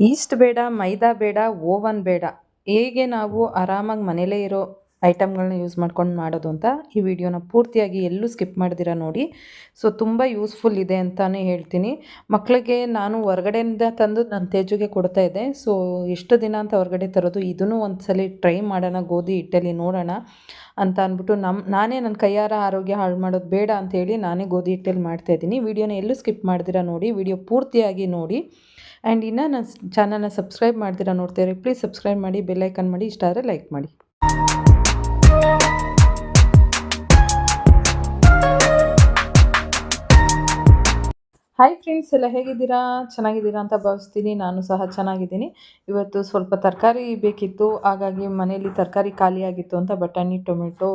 East ಬೇಡ, ಮೈದಾ ಬೇಡ, oven ಬೇಡ. ಹೇಗೆ ನಾವು ಆರಾಮಾಗಿ ಮನೇಲೇ ಇರೋ ಐಟಮ್ಗಳನ್ನ ಯೂಸ್ ಮಾಡ್ಕೊಂಡು ಮಾಡೋದು ಅಂತ ಈ ವಿಡಿಯೋನ ಪೂರ್ತಿಯಾಗಿ ಎಲ್ಲೂ ಸ್ಕಿಪ್ ಮಾಡ್ದಿರ ನೋಡಿ. ಸೊ, ತುಂಬ ಯೂಸ್ಫುಲ್ ಇದೆ ಅಂತಲೇ ಹೇಳ್ತೀನಿ. ಮಕ್ಕಳಿಗೆ ನಾನು ಹೊರಗಡೆಯಿಂದ ತಂದು ನನ್ನ ತೇಜುಗೆ ಕೊಡ್ತಾ ಇದ್ದೆ. ಸೊ, ಎಷ್ಟು ದಿನ ಅಂತ ಹೊರಗಡೆ ತರೋದು, ಇದನ್ನು ಸಲ ಟ್ರೈ ಮಾಡೋಣ, ಗೋಧಿ ಹಿಟ್ಟಲ್ಲಿ ನೋಡೋಣ ಅಂತ ಅಂದ್ಬಿಟ್ಟು ನಮ್ಮ ನಾನೇ ನನ್ನ ಕೈಯಾರ ಆರೋಗ್ಯ ಹಾಳು ಮಾಡೋದು ಬೇಡ ಅಂತೇಳಿ ನಾನೇ ಗೋಧಿ ಹಿಟ್ಟಲ್ಲಿ ಮಾಡ್ತಾಯಿದ್ದೀನಿ ವಿಡಿಯೋನ ಎಲ್ಲೂ ಸ್ಕಿಪ್ ಮಾಡಿದಿರ ನೋಡಿ, ವಿಡಿಯೋ ಪೂರ್ತಿಯಾಗಿ ನೋಡಿ. ಆ್ಯಂಡ್ ಇನ್ನೂ ನನ್ನ ಚಾನಲ್ನ ಸಬ್ಸ್ಕ್ರೈಬ್ ಮಾಡ್ತೀರಾ ನೋಡ್ತೀರಿ ಪ್ಲೀಸ್ ಸಬ್ಸ್ಕ್ರೈಬ್ ಮಾಡಿ ಬೆಲ್ಲೈಕನ್ ಮಾಡಿ ಇಷ್ಟ ಆದರೆ ಲೈಕ್ ಮಾಡಿ. ಹಾಯ್ ಫ್ರೆಂಡ್ಸ್ ಎಲ್ಲ ಹೇಗಿದ್ದೀರಾ? ಚೆನ್ನಾಗಿದ್ದೀರಾ ಅಂತ ಭಾವಿಸ್ತೀನಿ. ನಾನು ಸಹ ಚೆನ್ನಾಗಿದ್ದೀನಿ. ಇವತ್ತು ಸ್ವಲ್ಪ ತರಕಾರಿ ಬೇಕಿತ್ತು. ಹಾಗಾಗಿ ಮನೆಯಲ್ಲಿ ತರಕಾರಿ ಖಾಲಿಯಾಗಿತ್ತು ಅಂತ ಬಟಾಣಿ, ಟೊಮೆಟೊ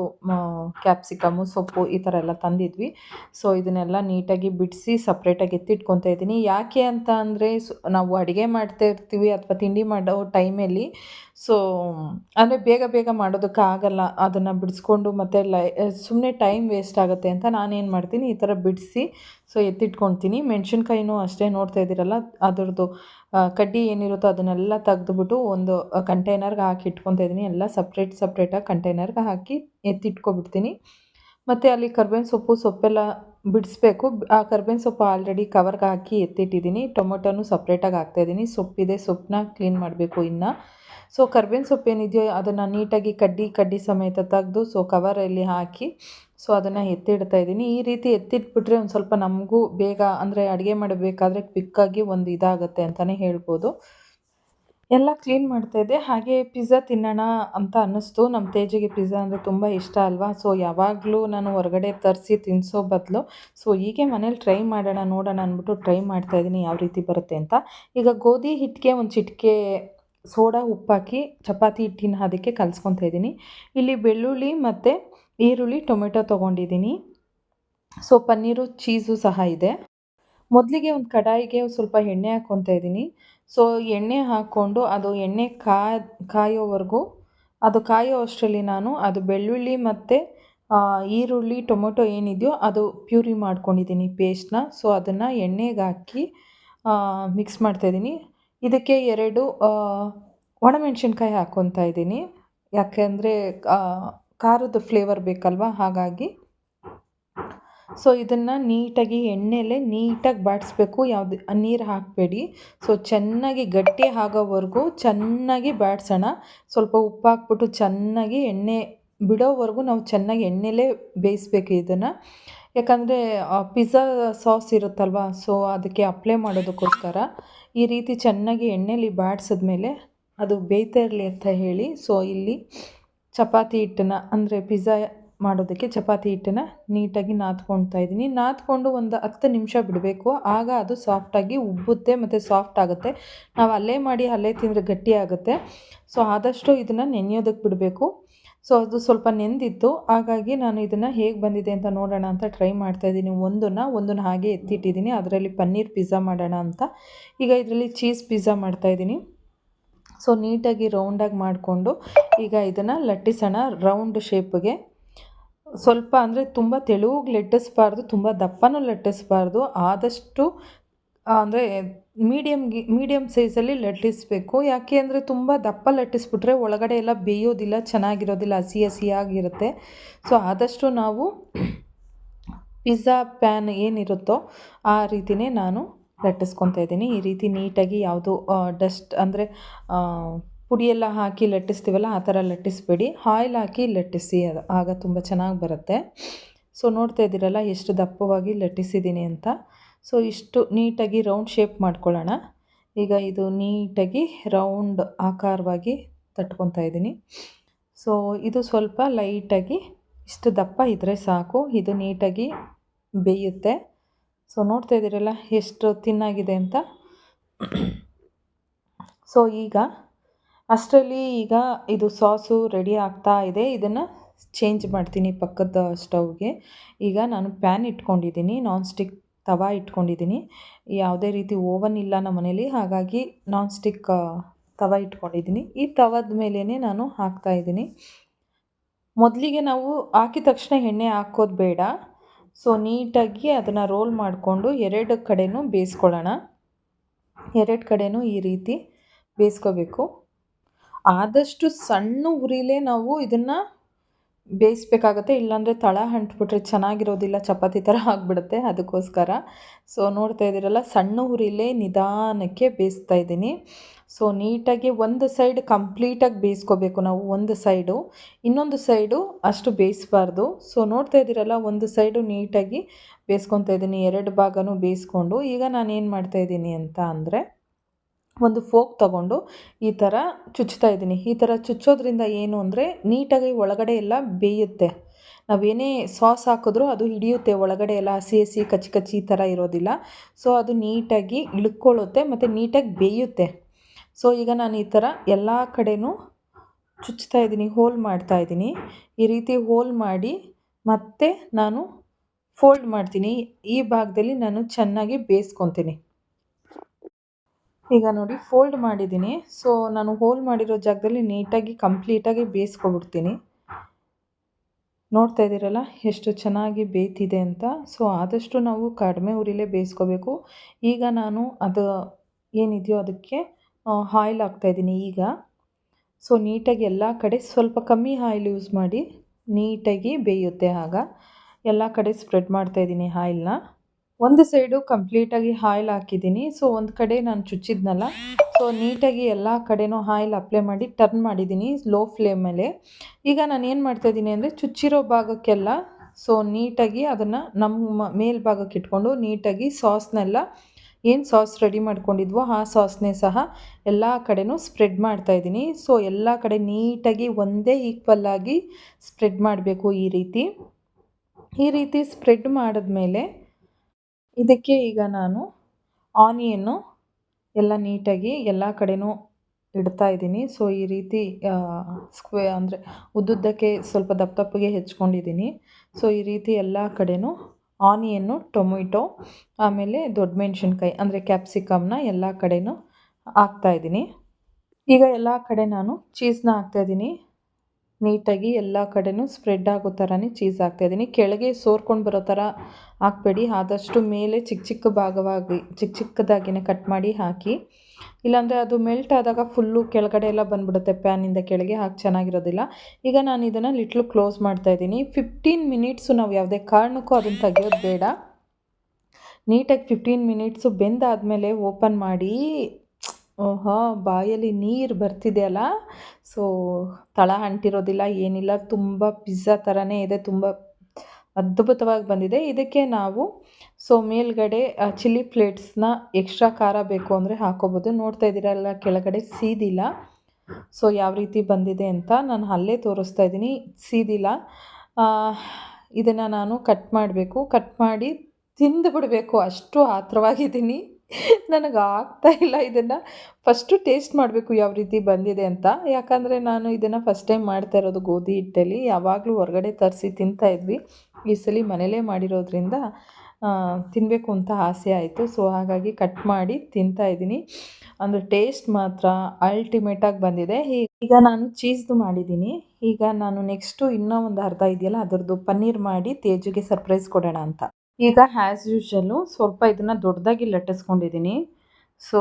ಕ್ಯಾಪ್ಸಿಕಮು, ಸೊಪ್ಪು ಈ ಥರ ಎಲ್ಲ ತಂದಿದ್ವಿ. ಸೊ ಇದನ್ನೆಲ್ಲ ನೀಟಾಗಿ ಬಿಡಿಸಿ ಸಪ್ರೇಟಾಗಿ ಎತ್ತಿಟ್ಕೊತಾ ಇದ್ದೀನಿ. ಯಾಕೆ ಅಂತ ಅಂದರೆ ನಾವು ಅಡುಗೆ ಮಾಡ್ತಾ ಇರ್ತೀವಿ ಅಥವಾ ತಿಂಡಿ ಮಾಡೋ ಟೈಮಲ್ಲಿ ಸೊ ಅಂದರೆ ಬೇಗ ಬೇಗ ಮಾಡೋದಕ್ಕೆ ಆಗಲ್ಲ. ಅದನ್ನು ಬಿಡಿಸ್ಕೊಂಡು ಮತ್ತೆ ಲೈ ಸುಮ್ಮನೆ ಟೈಮ್ ವೇಸ್ಟ್ ಆಗುತ್ತೆ ಅಂತ ನಾನೇನು ಮಾಡ್ತೀನಿ, ಈ ಥರ ಬಿಡಿಸಿ ಸೊ ಎತ್ತಿಟ್ಕೊತೀನಿ ಮೆಣಸಿನ್ಕಾಯಿನೂ ಅಷ್ಟೇ ನೋಡ್ತಾ ಇದ್ದೀರಲ್ಲ, ಅದರದ್ದು ಕಡ್ಡಿ ಏನಿರುತ್ತೋ ಅದನ್ನೆಲ್ಲ ತೆಗೆದುಬಿಟ್ಟು ಒಂದು ಕಂಟೈನರ್ಗೆ ಹಾಕಿ ಇಟ್ಕೊತಾ ಇದ್ದೀನಿ. ಎಲ್ಲ ಸಪ್ರೇಟ್ ಸಪ್ರೇಟಾಗಿ ಕಂಟೈನರ್ಗೆ ಹಾಕಿ ಎತ್ತಿಟ್ಕೊಬಿಡ್ತೀನಿ. ಮತ್ತು ಅಲ್ಲಿ ಕರ್ಬೇವಿನ ಸೊಪ್ಪು, ಸೊಪ್ಪೆಲ್ಲ ಬಿಡಿಸ್ಬೇಕು. ಆ ಕರ್ಬೇವಿನ ಸೊಪ್ಪು ಆಲ್ರೆಡಿ ಕವರ್ಗೆ ಹಾಕಿ ಎತ್ತಿಟ್ಟಿದ್ದೀನಿ. ಟೊಮೊಟೊನೂ ಸಪ್ರೇಟಾಗಿ ಹಾಕ್ತಾಯಿದ್ದೀನಿ ಸೊಪ್ಪಿದೆ, ಸೊಪ್ಪನ್ನ ಕ್ಲೀನ್ ಮಾಡಬೇಕು ಇನ್ನು. ಸೊ ಕರ್ಬೇವಿನ ಸೊಪ್ಪು ಏನಿದೆಯೋ ಅದನ್ನು ನೀಟಾಗಿ ಕಡ್ಡಿ ಕಡ್ಡಿ ಸಮೇತ ತೆಗೆದು ಸೊ ಕವರಲ್ಲಿ ಹಾಕಿ ಸೊ ಅದನ್ನು ಎತ್ತಿಡ್ತಾ ಇದ್ದೀನಿ. ಈ ರೀತಿ ಎತ್ತಿಟ್ಬಿಟ್ರೆ ಒಂದು ಸ್ವಲ್ಪ ನಮಗೂ ಬೇಗ, ಅಂದರೆ ಅಡುಗೆ ಮಾಡಬೇಕಾದ್ರೆ ಕ್ವಿಕ್ಕಾಗಿ ಒಂದು ಇದಾಗುತ್ತೆ ಅಂತಲೇ ಹೇಳ್ಬೋದು. ಎಲ್ಲ ಕ್ಲೀನ್ ಮಾಡ್ತಾ ಮಾಡ್ತಾಯಿದ್ದೆ ಹಾಗೆ ಪಿಜ್ಜಾ ತಿನ್ನೋಣ ಅಂತ ಅನ್ನಿಸ್ತು. ನಮ್ಮ ತೇಜಿಗೆ ಪಿಜ್ಜಾ ಅಂದರೆ ತುಂಬ ಇಷ್ಟ ಅಲ್ವಾ? ಸೊ ಯಾವಾಗಲೂ ನಾನು ಹೊರಗಡೆ ತರಿಸಿ ತಿನ್ನಿಸೋ ಬದಲು. ಸೊ ಹೀಗೆ ಮನೇಲಿ ಟ್ರೈ ಮಾಡೋಣ, ನೋಡೋಣ ಅಂದ್ಬಿಟ್ಟು ಟ್ರೈ ಮಾಡ್ತಾ ಇದ್ದೀನಿ. ಯಾವ ರೀತಿ ಬರುತ್ತೆ ಅಂತ. ಈಗ ಗೋಧಿ ಹಿಟ್ಟಿಗೆ ಒಂದು ಚಿಟಿಕೆ ಸೋಡಾ ಉಪ್ಪಾಕಿ ಚಪಾತಿ ಹಿಟ್ಟಿನ ಅದಕ್ಕೆ ಕಲಿಸ್ಕೊತಾ ಇದ್ದೀನಿ. ಇಲ್ಲಿ ಬೆಳ್ಳುಳ್ಳಿ ಮತ್ತು ಈರುಳ್ಳಿ, ಟೊಮೆಟೊ ತೊಗೊಂಡಿದ್ದೀನಿ. ಸೊ ಪನ್ನೀರು, ಚೀಸು ಸಹ ಇದೆ. ಮೊದಲಿಗೆ ಒಂದು ಕಡಾಯಿಗೆ ಸ್ವಲ್ಪ ಎಣ್ಣೆ ಹಾಕ್ಕೊತಾ ಇದ್ದೀನಿ. ಸೊ ಎಣ್ಣೆ ಹಾಕ್ಕೊಂಡು ಅದು ಎಣ್ಣೆ ಕಾಯ್ ಕಾಯೋವರೆಗೂ, ಅದು ಕಾಯೋ ಅಷ್ಟರಲ್ಲಿ ನಾನು ಅದು ಬೆಳ್ಳುಳ್ಳಿ ಮತ್ತು ಈರುಳ್ಳಿ, ಟೊಮೊಟೊ ಏನಿದೆಯೋ ಅದು ಪ್ಯೂರಿ ಮಾಡ್ಕೊಂಡಿದ್ದೀನಿ ಪೇಸ್ಟ್ನ. ಸೊ ಅದನ್ನು ಎಣ್ಣೆಗೆ ಹಾಕಿ ಮಿಕ್ಸ್ ಮಾಡ್ತಾಯಿದ್ದೀನಿ ಇದಕ್ಕೆ ಎರಡು ಒಣಮೆಣಸಿನ್ಕಾಯಿ ಹಾಕ್ಕೊತಾ ಇದ್ದೀನಿ. ಯಾಕೆಂದರೆ ಖಾರದ ಫ್ಲೇವರ್ ಬೇಕಲ್ವಾ? ಹಾಗಾಗಿ. ಸೊ ಇದನ್ನು ನೀಟಾಗಿ ಎಣ್ಣೆಲೆ ನೀಟಾಗಿ ಬಾಡಿಸ್ಬೇಕು. ಯಾವುದು, ನೀರು ಹಾಕಬೇಡಿ. ಸೊ ಚೆನ್ನಾಗಿ ಗಟ್ಟಿ ಆಗೋವರೆಗೂ ಚೆನ್ನಾಗಿ ಬಾಡಿಸೋಣ. ಸ್ವಲ್ಪ ಉಪ್ಪು ಹಾಕ್ಬಿಟ್ಟು ಚೆನ್ನಾಗಿ ಎಣ್ಣೆ ಬಿಡೋವರೆಗೂ ನಾವು ಚೆನ್ನಾಗಿ ಎಣ್ಣೆಲೇ ಬೇಯಿಸ್ಬೇಕು ಇದನ್ನು. ಯಾಕಂದರೆ ಪಿಜ್ಜಾ ಸಾಸ್ ಇರುತ್ತಲ್ವ ಸೊ ಅದಕ್ಕೆ ಅಪ್ಲೈ ಮಾಡೋದಕ್ಕೋಸ್ಕರ ಈ ರೀತಿ ಚೆನ್ನಾಗಿ ಎಣ್ಣೆಲಿ ಮೇಲೆ ಅದು ಬೇಯ್ತಾ ಇರಲಿ ಅಂತ ಹೇಳಿ ಸೊ ಇಲ್ಲಿ ಚಪಾತಿ ಹಿಟ್ಟನ್ನು, ಅಂದರೆ ಪಿಜ್ಜಾ ಮಾಡೋದಕ್ಕೆ ಚಪಾತಿ ಹಿಟ್ಟನ್ನು ನೀಟಾಗಿ ನಾದ್ಕೊಳ್ತಾ ಇದ್ದೀನಿ. ನಾದ್ಕೊಂಡು ಒಂದು ಹತ್ತು ನಿಮಿಷ ಬಿಡಬೇಕು. ಆಗ ಅದು ಸಾಫ್ಟಾಗಿ ಉಬ್ಬುತ್ತೆ ಮತ್ತು ಸಾಫ್ಟ್ ಆಗುತ್ತೆ. ನಾವು ಅಲ್ಲೇ ಮಾಡಿ ಅಲ್ಲೇ ತಿಂದರೆ ಗಟ್ಟಿ ಆಗುತ್ತೆ. ಸೊ ಆದಷ್ಟು ಇದನ್ನು ನೆನೆಯೋದಕ್ಕೆ ಬಿಡಬೇಕು. ಸೊ ಅದು ಸ್ವಲ್ಪ ನೆಂದಿತ್ತು. ಹಾಗಾಗಿ ನಾನು ಇದನ್ನು ಹೇಗೆ ಬಂದಿದೆ ಅಂತ ನೋಡೋಣ ಅಂತ ಟ್ರೈ ಮಾಡ್ತಾ ಇದ್ದೀನಿ. ಒಂದನ್ನು ಒಂದನ್ನು ಹಾಗೆ ಎತ್ತಿಟ್ಟಿದ್ದೀನಿ. ಅದರಲ್ಲಿ ಪನ್ನೀರ್ ಪಿಜ್ಜಾ ಮಾಡೋಣ ಅಂತ. ಈಗ ಇದರಲ್ಲಿ ಚೀಸ್ ಪಿಜ್ಜಾ ಮಾಡ್ತಾ ಇದ್ದೀನಿ. ಸೊ ನೀಟಾಗಿ ರೌಂಡಾಗಿ ಮಾಡಿಕೊಂಡು ಈಗ ಇದನ್ನು ಲಟ್ಟಿಸೋಣ ರೌಂಡ್ ಶೇಪ್ಗೆ ಸ್ವಲ್ಪ ಅಂದರೆ ತುಂಬ ತೆಳುವಾಗಿ ಲಟ್ಟಿಸ್ಬಾರ್ದು, ತುಂಬ ದಪ್ಪನೂ ಲಟ್ಟಿಸ್ಬಾರ್ದು. ಆದಷ್ಟು ಅಂದರೆ ಮೀಡಿಯಮ್ಗೆ ಮೀಡಿಯಮ್ ಸೈಜಲ್ಲಿ ಲಟ್ಟಿಸ್ಬೇಕು. ಯಾಕೆ ಅಂದರೆ ತುಂಬ ದಪ್ಪ ಲಟ್ಟಿಸ್ಬಿಟ್ರೆ ಒಳಗಡೆ ಎಲ್ಲ ಬೇಯೋದಿಲ್ಲ, ಚೆನ್ನಾಗಿರೋದಿಲ್ಲ ಹಸಿ ಹಸಿಯಾಗಿರುತ್ತೆ. ಸೊ ಆದಷ್ಟು ನಾವು ಪಿಜ್ಜಾ ಪ್ಯಾನ್ ಏನಿರುತ್ತೋ ಆ ರೀತಿಯೇ ನಾನು ಲಟ್ಟಿಸ್ಕೊತಾ ಇದ್ದೀನಿ. ಈ ರೀತಿ ನೀಟಾಗಿ ಯಾವುದು ಡಸ್ಟ್ ಅಂದರೆ ಪುಡಿಯೆಲ್ಲ ಹಾಕಿ ಲಟ್ಟಿಸ್ತೀವಲ್ಲ, ಆ ಥರ ಲಟ್ಟಿಸ್ಬೇಡಿ. ಆಯಿಲ್ ಹಾಕಿ ಲಟ್ಟಿಸಿ, ಅದು ಆಗ ತುಂಬ ಚೆನ್ನಾಗಿ ಬರುತ್ತೆ. ಸೊ, ನೋಡ್ತಾ ಇದ್ದೀರಲ್ಲ, ಎಷ್ಟು ದಪ್ಪವಾಗಿ ಲಟ್ಟಿಸಿದ್ದೀನಿ ಅಂತ. ಸೊ, ಇಷ್ಟು ನೀಟಾಗಿ ರೌಂಡ್ ಶೇಪ್ ಮಾಡ್ಕೊಳ್ಳೋಣ. ಈಗ ಇದು ನೀಟಾಗಿ ರೌಂಡ್ ಆಕಾರವಾಗಿ ತಟ್ಕೊತಾ ಇದ್ದೀನಿ. ಸೊ, ಇದು ಸ್ವಲ್ಪ ಲೈಟಾಗಿ, ಇಷ್ಟು ದಪ್ಪ ಇದ್ದರೆ ಸಾಕು. ಇದು ನೀಟಾಗಿ ಬೇಯುತ್ತೆ. ಸೊ, ನೋಡ್ತಾ ಇದ್ದೀರಲ್ಲ, ಎಷ್ಟು ತಿನ್ನಾಗಿದೆ ಅಂತ. ಸೊ, ಈಗ ಅಷ್ಟರಲ್ಲಿ ಈಗ ಇದು ಸಾಸು ರೆಡಿ ಆಗ್ತಾ ಇದೆ. ಇದನ್ನು ಚೇಂಜ್ ಮಾಡ್ತೀನಿ ಪಕ್ಕದ ಸ್ಟವ್ಗೆ ಈಗ ನಾನು ಪ್ಯಾನ್ ಇಟ್ಕೊಂಡಿದ್ದೀನಿ ನಾನ್ ಸ್ಟಿಕ್ ತವಾ ಇಟ್ಕೊಂಡಿದ್ದೀನಿ. ಯಾವುದೇ ರೀತಿ ಓವನ್ ಇಲ್ಲ ನಮ್ಮ ಮನೇಲಿ, ಹಾಗಾಗಿ ನಾನ್ ಸ್ಟಿಕ್ ತವ ಇಟ್ಕೊಂಡಿದ್ದೀನಿ. ಈ ತವದ ಮೇಲೇ ನಾನು ಹಾಕ್ತಾಯಿದ್ದೀನಿ ಮೊದಲಿಗೆ ನಾವು ಹಾಕಿದ ತಕ್ಷಣ ಎಣ್ಣೆ ಹಾಕೋದು ಬೇಡ. ಸೊ ನೀಟಾಗಿ ಅದನ್ನು ರೋಲ್ ಮಾಡಿಕೊಂಡು ಎರಡು ಕಡೆಯೂ ಬೇಯಿಸ್ಕೊಳ್ಳೋಣ. ಎರಡು ಕಡೆಯೂ ಈ ರೀತಿ ಬೇಯಿಸ್ಕೋಬೇಕು. ಆದಷ್ಟು ಸಣ್ಣ ಉರಿಲೇ ನಾವು ಇದನ್ನು ಬೇಯಿಸ್ಬೇಕಾಗತ್ತೆ, ಇಲ್ಲಾಂದರೆ ತಳ ಅಂಟ್ಬಿಟ್ರೆ ಚೆನ್ನಾಗಿರೋದಿಲ್ಲ, ಚಪಾತಿ ಥರ ಆಗಿಬಿಡುತ್ತೆ ಅದಕ್ಕೋಸ್ಕರ. ಸೊ ನೋಡ್ತಾ ಇದ್ದೀರಲ್ಲ, ಸಣ್ಣ ಉರಿಲೇ ನಿಧಾನಕ್ಕೆ ಬೇಯಿಸ್ತಾ ಇದ್ದೀನಿ. ಸೊ ನೀಟಾಗಿ ಒಂದು ಸೈಡ್ ಕಂಪ್ಲೀಟಾಗಿ ಬೇಯಿಸ್ಕೋಬೇಕು ನಾವು, ಒಂದು ಸೈಡು. ಇನ್ನೊಂದು ಸೈಡು ಅಷ್ಟು ಬೇಯಿಸ್ಬಾರ್ದು. ಸೊ ನೋಡ್ತಾ ಇದ್ದೀರಲ್ಲ, ಒಂದು ಸೈಡು ನೀಟಾಗಿ ಬೇಯಿಸ್ಕೊತಾ ಇದ್ದೀನಿ, ಎರಡು ಭಾಗನೂ ಬೇಯಿಸ್ಕೊಂಡು. ಈಗ ನಾನು ಏನು ಮಾಡ್ತಾ ಇದ್ದೀನಿ ಅಂತ ಅಂದರೆ ಒಂದು ಫೋಕ್ ತಗೊಂಡು ಈ ಥರ ಚುಚ್ತಾ ಇದ್ದೀನಿ. ಈ ಥರ ಚುಚ್ಚೋದ್ರಿಂದ ಏನು ಅಂದರೆ ನೀಟಾಗಿ ಒಳಗಡೆ ಎಲ್ಲ ಬೇಯುತ್ತೆ. ನಾವೇನೇ ಸಾಸ್ ಹಾಕಿದ್ರೂ ಅದು ಹಿಡಿಯುತ್ತೆ. ಒಳಗಡೆ ಎಲ್ಲ ಹಸಿ ಹಸಿ ಕಚ್ಚಿ ಕಚ್ಚಿ ಈ ಥರ ಇರೋದಿಲ್ಲ. ಸೊ, ಅದು ನೀಟಾಗಿ ಇಳ್ಕೊಳ್ಳುತ್ತೆ ಮತ್ತು ನೀಟಾಗಿ ಬೇಯುತ್ತೆ. ಸೊ, ಈಗ ನಾನು ಈ ಥರ ಎಲ್ಲ ಕಡೆಯೂ ಚುಚ್ತಾ ಇದ್ದೀನಿ, ಹೋಲ್ ಮಾಡ್ತಾ ಇದ್ದೀನಿ. ಈ ರೀತಿ ಹೋಲ್ ಮಾಡಿ ಮತ್ತೆ ನಾನು ಫೋಲ್ಡ್ ಮಾಡ್ತೀನಿ. ಈ ಭಾಗದಲ್ಲಿ ನಾನು ಚೆನ್ನಾಗಿ ಬೇಯಿಸ್ಕೊತೀನಿ. ಈಗ ನೋಡಿ ಫೋಲ್ಡ್ ಮಾಡಿದ್ದೀನಿ. ಸೊ ನಾನು ಹೋಲ್ ಮಾಡಿರೋ ಜಾಗದಲ್ಲಿ ನೀಟಾಗಿ ಕಂಪ್ಲೀಟಾಗಿ ಬೇಯಿಸ್ಕೊಬಿಡ್ತೀನಿ. ನೋಡ್ತಾ ಇದ್ದೀರಲ್ಲ, ಎಷ್ಟು ಚೆನ್ನಾಗಿ ಬೇಯ್ತಿದೆ ಅಂತ. ಸೊ ಆದಷ್ಟು ನಾವು ಕಡಿಮೆ ಉರಿಲೇ ಬೇಯಿಸ್ಕೋಬೇಕು. ಈಗ ನಾನು ಅದು ಏನಿದೆಯೋ ಅದಕ್ಕೆ ಆಯಿಲ್ ಹಾಕ್ತಾಯಿದ್ದೀನಿ ಈಗ. ಸೊ ನೀಟಾಗಿ ಎಲ್ಲ ಕಡೆ ಸ್ವಲ್ಪ ಕಮ್ಮಿ ಆಯಿಲ್ ಯೂಸ್ ಮಾಡಿ ನೀಟಾಗಿ ಬೇಯುತ್ತೆ ಆಗ. ಎಲ್ಲ ಕಡೆ ಸ್ಪ್ರೆಡ್ ಮಾಡ್ತಾಯಿದ್ದೀನಿ ಆಯಿಲ್ನ ಒಂದು ಸೈಡು ಕಂಪ್ಲೀಟಾಗಿ ಹಾಯ್ಲ್ ಹಾಕಿದ್ದೀನಿ. ಸೊ ಒಂದು ಕಡೆ ನಾನು ಚುಚ್ಚಿದ್ನಲ್ಲ ಸೊ ನೀಟಾಗಿ ಎಲ್ಲ ಕಡೆನೂ ಆಯಿಲ್ ಅಪ್ಲೈ ಮಾಡಿ ಟರ್ನ್ ಮಾಡಿದ್ದೀನಿ ಲೋ ಫ್ಲೇಮ್ ಮೇಲೆ. ಈಗ ನಾನು ಏನು ಮಾಡ್ತಾಯಿದ್ದೀನಿ ಅಂದರೆ ಚುಚ್ಚಿರೋ ಭಾಗಕ್ಕೆಲ್ಲ ಸೊ ನೀಟಾಗಿ ಅದನ್ನು ನಮ್ಮ ಮೇಲ್ಭಾಗಕ್ಕೆ ಇಟ್ಕೊಂಡು ನೀಟಾಗಿ ಸಾಸ್ನೆಲ್ಲ ಏನು ಸಾಸ್ ರೆಡಿ ಮಾಡ್ಕೊಂಡಿದ್ವೋ ಆ ಸಾಸ್ನೇ ಸಹ ಎಲ್ಲ ಕಡೆನೂ ಸ್ಪ್ರೆಡ್ ಮಾಡ್ತಾಯಿದ್ದೀನಿ ಸೊ ಎಲ್ಲ ಕಡೆ ನೀಟಾಗಿ ಒಂದೇ ಈಕ್ವಲ್ಲಾಗಿ ಸ್ಪ್ರೆಡ್ ಮಾಡಬೇಕು ಈ ರೀತಿ. ಈ ರೀತಿ ಸ್ಪ್ರೆಡ್ ಮಾಡಿದ್ಮೇಲೆ ಇದಕ್ಕೆ ಈಗ ನಾನು ಆನಿಯನ್ನು ಎಲ್ಲ ನೀಟಾಗಿ ಎಲ್ಲ ಕಡೆನೂ ಇಡ್ತಾ ಇದ್ದೀನಿ. ಸೊ ಈ ರೀತಿ ಸ್ಕ್ವೇ ಅಂದರೆ ಉದ್ದುದ್ದಕ್ಕೆ ಸ್ವಲ್ಪ ದಪ್ಪ ದಪ್ಪಗೆ ಹೆಚ್ಕೊಂಡಿದ್ದೀನಿ. ಸೊ ಈ ರೀತಿ ಎಲ್ಲ ಕಡೆನೂ ಆನಿಯನ್ನು, ಟೊಮೆಟೊ, ಆಮೇಲೆ ದೊಡ್ಡ ಮೆಣಸಿನ್ಕಾಯಿ ಅಂದರೆ ಕ್ಯಾಪ್ಸಿಕಮ್ನ ಎಲ್ಲ ಕಡೆನೂ ಹಾಕ್ತಾಯಿದ್ದೀನಿ ಈಗ ಎಲ್ಲ ಕಡೆ ನಾನು ಚೀಸ್ನ ಹಾಕ್ತಾಯಿದ್ದೀನಿ ನೀಟಾಗಿ ಎಲ್ಲ ಕಡೆನೂ ಸ್ಪ್ರೆಡ್ ಆಗೋ ಥರನೇ ಚೀಸ್ ಹಾಕ್ತಾಯಿದ್ದೀನಿ ಕೆಳಗೆ ಸೋರ್ಕೊಂಡು ಬರೋ ಥರ ಹಾಕ್ಬೇಡಿ. ಆದಷ್ಟು ಮೇಲೆ ಚಿಕ್ಕ ಚಿಕ್ಕ ಭಾಗವಾಗಿ, ಚಿಕ್ಕ ಚಿಕ್ಕದಾಗಿನೇ ಕಟ್ ಮಾಡಿ ಹಾಕಿ. ಇಲ್ಲಾಂದರೆ ಅದು ಮೆಲ್ಟ್ ಆದಾಗ ಫುಲ್ಲು ಕೆಳಗಡೆ ಎಲ್ಲ ಬಂದುಬಿಡುತ್ತೆ ಪ್ಯಾನಿಂದ ಕೆಳಗೆ ಹಾಕಿ ಚೆನ್ನಾಗಿರೋದಿಲ್ಲ. ಈಗ ನಾನು ಇದನ್ನು ಲಿಟ್ಲು ಕ್ಲೋಸ್ ಮಾಡ್ತಾಯಿದ್ದೀನಿ ಫಿಫ್ಟೀನ್ ಮಿನಿಟ್ಸು ನಾವು ಯಾವುದೇ ಕಾರಣಕ್ಕೂ ಅದನ್ನು ತೆಗೆಯೋದು ಬೇಡ. ನೀಟಾಗಿ ಫಿಫ್ಟೀನ್ ಮಿನಿಟ್ಸು ಬೆಂದಾದಮೇಲೆ ಓಪನ್ ಮಾಡಿ ಓಹೋ, ಬಾಯಲ್ಲಿ ನೀರು ಬರ್ತಿದೆಯಲ್ಲ ಸೊ ತಳ ಅಂಟಿರೋದಿಲ್ಲ, ಏನಿಲ್ಲ, ತುಂಬ ಪಿಜ್ಜಾ ಥರನೇ ಇದೆ, ತುಂಬ ಅದ್ಭುತವಾಗಿ ಬಂದಿದೆ. ಇದಕ್ಕೆ ನಾವು ಸೊ ಮೇಲ್ಗಡೆ ಚಿಲ್ಲಿ ಪ್ಲೇಟ್ಸ್ನ ಎಕ್ಸ್ಟ್ರಾ ಖಾರ ಬೇಕು ಅಂದರೆ ಹಾಕೋಬೋದು. ನೋಡ್ತಾ ಇದ್ದೀರಲ್ಲ ಕೆಳಗಡೆ ಸೀದಿಲ್ಲ. ಸೊ ಯಾವ ರೀತಿ ಬಂದಿದೆ ಅಂತ ನಾನು ಅಲ್ಲೇ ತೋರಿಸ್ತಾ ಇದ್ದೀನಿ. ಸೀದಿಲ್ಲ. ಇದನ್ನು ನಾನು ಕಟ್ ಮಾಡಬೇಕು. ಕಟ್ ಮಾಡಿ ತಿಂದು ಬಿಡಬೇಕು ಅಷ್ಟು ಆತ್ರವಾಗಿದ್ದೀನಿ. ನನಗೆ ಆಗ್ತಾ ಇಲ್ಲ ಇದನ್ನು. ಫಸ್ಟು ಟೇಸ್ಟ್ ಮಾಡಬೇಕು ಯಾವ ರೀತಿ ಬಂದಿದೆ ಅಂತ. ಯಾಕಂದರೆ ನಾನು ಇದನ್ನು ಫಸ್ಟ್ ಟೈಮ್ ಮಾಡ್ತಾ ಇರೋದು ಗೋಧಿ ಹಿಟ್ಟಲ್ಲಿ. ಯಾವಾಗಲೂ ಹೊರಗಡೆ ತರಿಸಿ ತಿಂತಾಯಿದ್ವಿ ಈ ಸಲ ಮನೇಲೇ ಮಾಡಿರೋದ್ರಿಂದ ತಿನ್ನಬೇಕು ಅಂತ ಆಸೆ ಆಯಿತು. ಸೊ ಹಾಗಾಗಿ ಕಟ್ ಮಾಡಿ ತಿಂತಾ ಇದ್ದೀನಿ. ಅಂದರೆ ಟೇಸ್ಟ್ ಮಾತ್ರ ಅಲ್ಟಿಮೇಟಾಗಿ ಬಂದಿದೆ. ಈಗ ನಾನು ಚೀಸ್ದು ಮಾಡಿದ್ದೀನಿ. ಈಗ ನಾನು ನೆಕ್ಸ್ಟು ಇನ್ನೂ ಒಂದು ಅರ್ಧ ಇದೆಯಲ್ಲ, ಅದರದ್ದು ಪನ್ನೀರ್ ಮಾಡಿ ತೇಜುಗೆ ಸರ್ಪ್ರೈಸ್ ಕೊಡೋಣ ಅಂತ. ಈಗ ಹ್ಯಾಸ್ ಯೂಶಲು ಸ್ವಲ್ಪ ಇದನ್ನು ದೊಡ್ಡದಾಗಿ ಲಟ್ಟಿಸ್ಕೊಂಡಿದ್ದೀನಿ. ಸೊ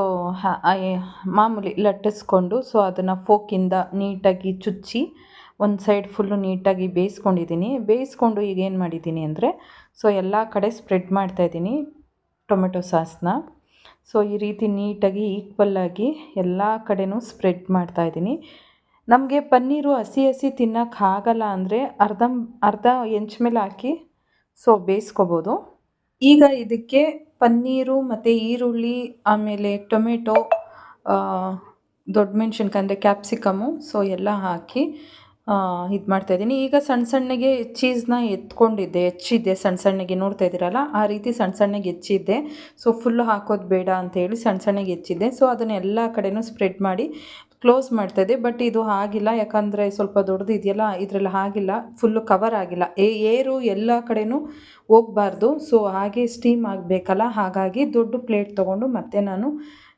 ಮಾಮೂಲಿ ಲಟ್ಟಿಸ್ಕೊಂಡು ಸೊ ಅದನ್ನು ಫೋಕಿಂದ ನೀಟಾಗಿ ಚುಚ್ಚಿ, ಒಂದು ಸೈಡ್ ಫುಲ್ಲು ನೀಟಾಗಿ ಬೇಯಿಸ್ಕೊಂಡಿದ್ದೀನಿ. ಬೇಯಿಸ್ಕೊಂಡು ಈಗ ಏನು ಮಾಡಿದ್ದೀನಿ ಅಂದರೆ ಸೊ ಎಲ್ಲ ಕಡೆ ಸ್ಪ್ರೆಡ್ ಮಾಡ್ತಾಯಿದ್ದೀನಿ ಟೊಮೆಟೊ ಸಾಸ್ನ. ಸೊ ಈ ರೀತಿ ನೀಟಾಗಿ ಈಕ್ವಲ್ಲಾಗಿ ಎಲ್ಲ ಕಡೆನೂ ಸ್ಪ್ರೆಡ್ ಮಾಡ್ತಾಯಿದ್ದೀನಿ ನಮಗೆ ಪನ್ನೀರು ಹಸಿ ಹಸಿ ತಿನ್ನೋಕ್ಕಾಗಲ್ಲ ಅಂದರೆ ಅರ್ಧ ಅರ್ಧ ಮೇಲೆ ಹಾಕಿ ಸೊ ಬೇಯಿಸ್ಕೋಬೋದು. ಈಗ ಇದಕ್ಕೆ ಪನ್ನೀರು ಮತ್ತು ಈರುಳ್ಳಿ, ಆಮೇಲೆ ಟೊಮೆಟೊ ದೊಡ್ಡ ಮೆಣ್ಸಿನ್ಕಾಯಿ ಅಂದರೆ ಕ್ಯಾಪ್ಸಿಕಮ್ಮು ಸೊ ಎಲ್ಲ ಹಾಕಿ ಇದು ಮಾಡ್ತಾಯಿದ್ದೀನಿ ಈಗ ಸಣ್ಣ ಸಣ್ಣಗೆ ಚೀಸ್ನ ಎತ್ಕೊಂಡಿದ್ದೆ, ಹೆಚ್ಚಿದ್ದೆ ಸಣ್ಣ ಸಣ್ಣಗೆ ನೋಡ್ತಾ ಇದ್ದೀರಲ್ಲ, ಆ ರೀತಿ ಸಣ್ಣ ಸಣ್ಣಗೆ ಹೆಚ್ಚಿದ್ದೆ. ಸೊ ಫುಲ್ಲು ಹಾಕೋದು ಬೇಡ ಅಂತೇಳಿ ಸಣ್ಣ ಸಣ್ಣಗೆ ಹೆಚ್ಚಿದ್ದೆ. ಸೊ ಅದನ್ನು ಎಲ್ಲ ಕಡೆನೂ ಸ್ಪ್ರೆಡ್ ಮಾಡಿ ಕ್ಲೋಸ್ ಮಾಡ್ತಾಯಿದ್ದೆ ಬಟ್ ಇದು ಆಗಿಲ್ಲ. ಯಾಕಂದರೆ ಸ್ವಲ್ಪ ದೊಡ್ಡದು ಇದೆಯಲ್ಲ, ಇದರಲ್ಲಿ ಆಗಿಲ್ಲ. ಫುಲ್ಲು ಕವರ್ ಆಗಿಲ್ಲ. ಏರು ಎಲ್ಲ ಕಡೆಯೂ ಹೋಗಬಾರ್ದು. ಸೊ ಹಾಗೆ ಸ್ಟೀಮ್ ಆಗಬೇಕಲ್ಲ. ಹಾಗಾಗಿ ದೊಡ್ಡ ಪ್ಲೇಟ್ ತೊಗೊಂಡು ಮತ್ತೆ ನಾನು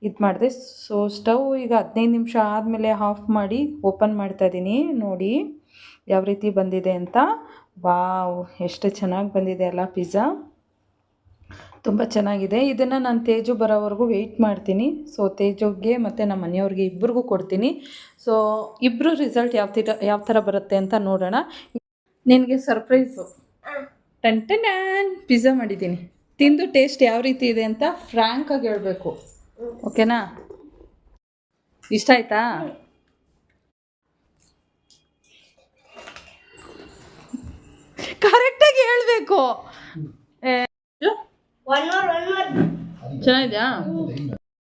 ಇದು ಮಾಡಿದೆ. ಸೊ ಸ್ಟವ್ ಈಗ ಹದಿನೈದು ನಿಮಿಷ ಆದಮೇಲೆ ಆಫ್ ಮಾಡಿ ಓಪನ್ ಮಾಡ್ತಾ ಇದ್ದೀನಿ. ನೋಡಿ ಯಾವ ರೀತಿ ಬಂದಿದೆ ಅಂತ. ವಾವ್ ಎಷ್ಟು ಚೆನ್ನಾಗಿ ಬಂದಿದೆ ಅಲ್ಲ ಪಿಜ್ಜಾ ತುಂಬ ಚೆನ್ನಾಗಿದೆ. ಇದನ್ನು ನಾನು ತೇಜು ಬರೋವರೆಗೂ ವೆಯ್ಟ್ ಮಾಡ್ತೀನಿ. ಸೊ ತೇಜುಗೆ ಮತ್ತು ನಮ್ಮ ಮನೆಯವ್ರಿಗೆ ಇಬ್ಬರಿಗೂ ಕೊಡ್ತೀನಿ. ಸೊ ಇಬ್ಬರು ರಿಸಲ್ಟ್ ಯಾವ ಯಾವ ಥರ ಬರುತ್ತೆ ಅಂತ ನೋಡೋಣ. ನಿನಗೆ ಸರ್ಪ್ರೈಸು ಟನ್ ಟನ್ ಪಿಜ್ಜಾ ಮಾಡಿದ್ದೀನಿ. ತಿಂದು ಟೇಸ್ಟ್ ಯಾವ ರೀತಿ ಇದೆ ಅಂತ ಫ್ರ್ಯಾಂಕಾಗಿ ಹೇಳಬೇಕು. ಓಕೆನಾ ಇಷ್ಟ ಆಯ್ತಾ? ಕರೆಕ್ಟಾಗಿ ಹೇಳಬೇಕು. ಚೆನ್ನಾಗಿದೆಯಾ?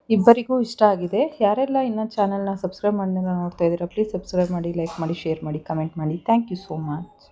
ಇಬ್ಬರಿಗೂ ಇಷ್ಟ ಆಗಿದೆ. ಯಾರೆಲ್ಲ ಇನ್ನೂ ಚಾನಲ್ನ ಸಬ್ಸ್ಕ್ರೈಬ್ ಮಾಡಿದ್ರೆ ನೋಡ್ತಾ ಇದ್ದೀರಾ ಪ್ಲೀಸ್ ಸಬ್ಸ್ಕ್ರೈಬ್ ಮಾಡಿ ಲೈಕ್ ಮಾಡಿ ಶೇರ್ ಮಾಡಿ ಕಮೆಂಟ್ ಮಾಡಿ. Thank you so much